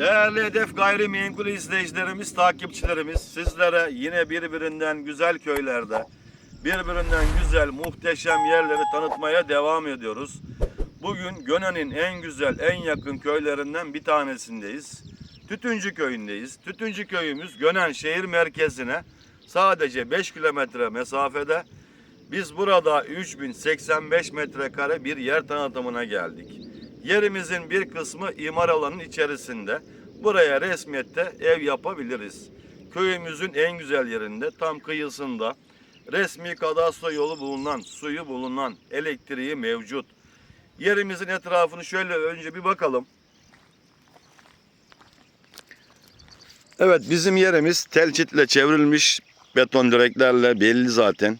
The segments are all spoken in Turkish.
Değerli Hedef Gayrimenkul izleyicilerimiz, takipçilerimiz sizlere yine birbirinden güzel köylerde, birbirinden güzel muhteşem yerleri tanıtmaya devam ediyoruz. Bugün Gönen'in en güzel, en yakın köylerinden bir tanesindeyiz. Tütüncü köyündeyiz. Tütüncü köyümüz Gönen şehir merkezine sadece 5 kilometre mesafede. Biz burada 3085 metrekare bir yer tanıtımına geldik. Yerimizin bir kısmı imar alanının içerisinde. Buraya resmiyette ev yapabiliriz. Köyümüzün en güzel yerinde tam kıyısında resmi kadastro yolu bulunan, suyu bulunan, elektriği mevcut. Yerimizin etrafını şöyle önce bir bakalım. Evet bizim yerimiz telçitle çevrilmiş beton direklerle belli zaten.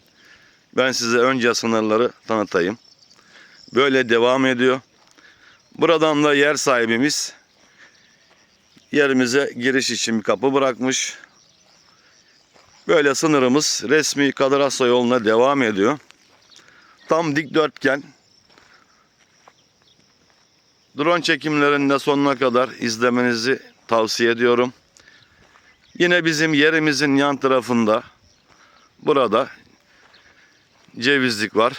Ben size önce sınırları tanıtayım. Böyle devam ediyor. Buradan da yer sahibimiz yerimize giriş için bir kapı bırakmış. Böyle sınırımız resmi Kadarasya yoluna devam ediyor. Tam dikdörtgen. Drone çekimlerinde sonuna kadar izlemenizi tavsiye ediyorum. Yine bizim yerimizin yan tarafında burada cevizlik var.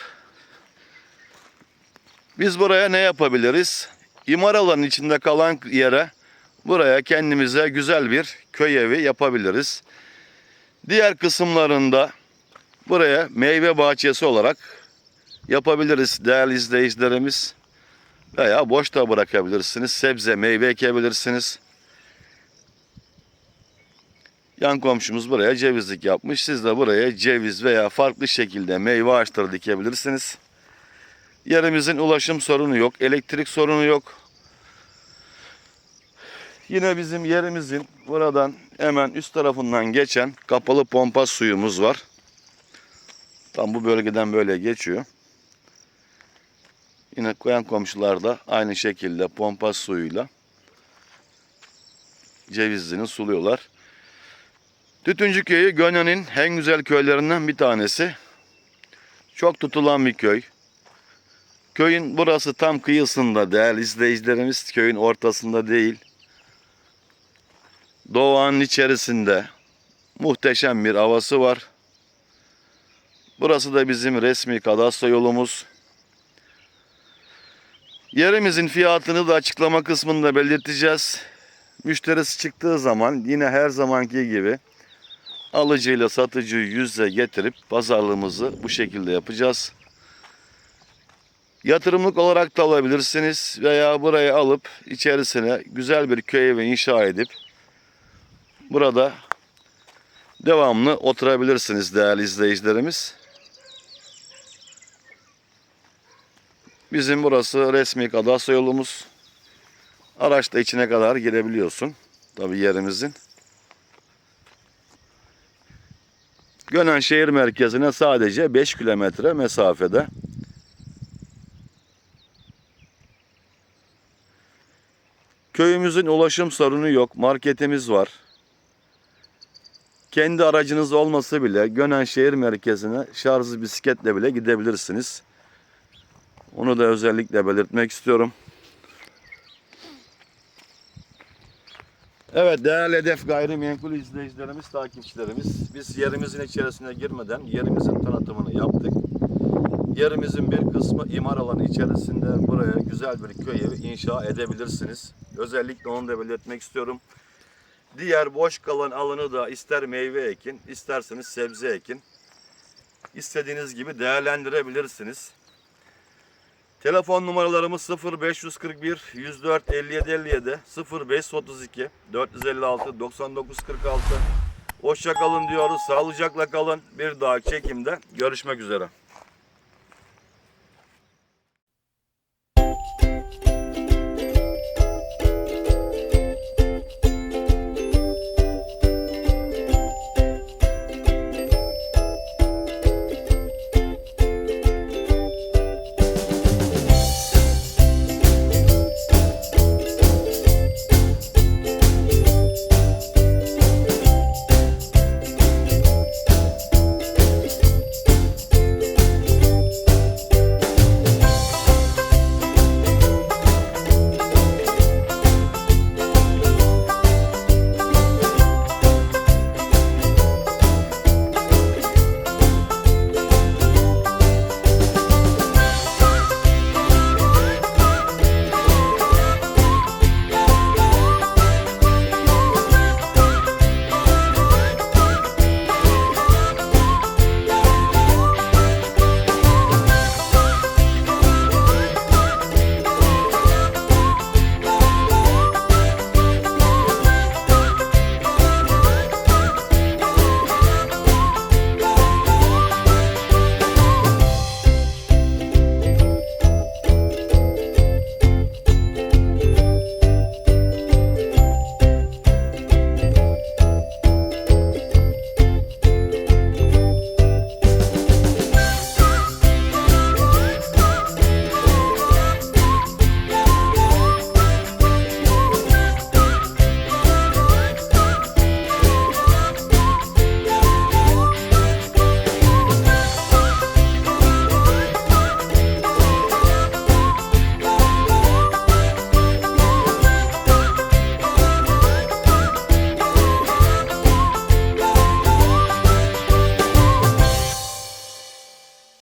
Biz buraya ne yapabiliriz? İmar alanının içinde kalan yere buraya kendimize güzel bir köy evi yapabiliriz. Diğer kısımlarında buraya meyve bahçesi olarak yapabiliriz değerli izleyicilerimiz. Veya boş da bırakabilirsiniz. Sebze, meyve ekebilirsiniz. Yan komşumuz buraya cevizlik yapmış. Siz de buraya ceviz veya farklı şekilde meyve ağaçları dikebilirsiniz. Yerimizin ulaşım sorunu yok. Elektrik sorunu yok. Yine bizim yerimizin buradan hemen üst tarafından geçen kapalı pompa suyumuz var. Tam bu bölgeden böyle geçiyor. Yine koyan komşular da aynı şekilde pompa suyuyla cevizini suluyorlar. Tütüncü Köyü Gönen'in en güzel köylerinden bir tanesi. Çok tutulan bir köy. Köyün burası tam kıyısında değerli izleyicilerimiz. Köyün ortasında değil. Doğanın içerisinde muhteşem bir havası var. Burası da bizim resmi kadastro yolumuz. Yerimizin fiyatını da açıklama kısmında belirteceğiz. Müşterisi çıktığı zaman yine her zamanki gibi alıcıyla satıcıyı yüze getirip pazarlığımızı bu şekilde yapacağız. Yatırımlık olarak da alabilirsiniz veya burayı alıp içerisine güzel bir köy evi inşa edip burada devamlı oturabilirsiniz değerli izleyicilerimiz. Bizim burası resmi kadastro yolumuz. Araçla içine kadar girebiliyorsun. Tabi yerimizin. Gönen şehir merkezine sadece 5 kilometre mesafede. Köyümüzün ulaşım sorunu yok. Marketimiz var. Kendi aracınız olmasa bile Gönen şehir merkezine şarjlı bisikletle bile gidebilirsiniz. Onu da özellikle belirtmek istiyorum. Evet değerli hedef gayrimenkul izleyicilerimiz, takipçilerimiz. Biz yerimizin içerisine girmeden yerimizin tanıtımını yaptık. Yerimizin bir kısmı imar alanı içerisinde buraya güzel bir köy evi inşa edebilirsiniz. Özellikle onu da belirtmek istiyorum. Diğer boş kalan alanı da ister meyve ekin, isterseniz sebze ekin. İstediğiniz gibi değerlendirebilirsiniz. Telefon numaralarımız 0541 104 57 57 0532 456 99 46. Hoşça kalın diyoruz. Sağlıcakla kalın. Bir daha çekimde görüşmek üzere.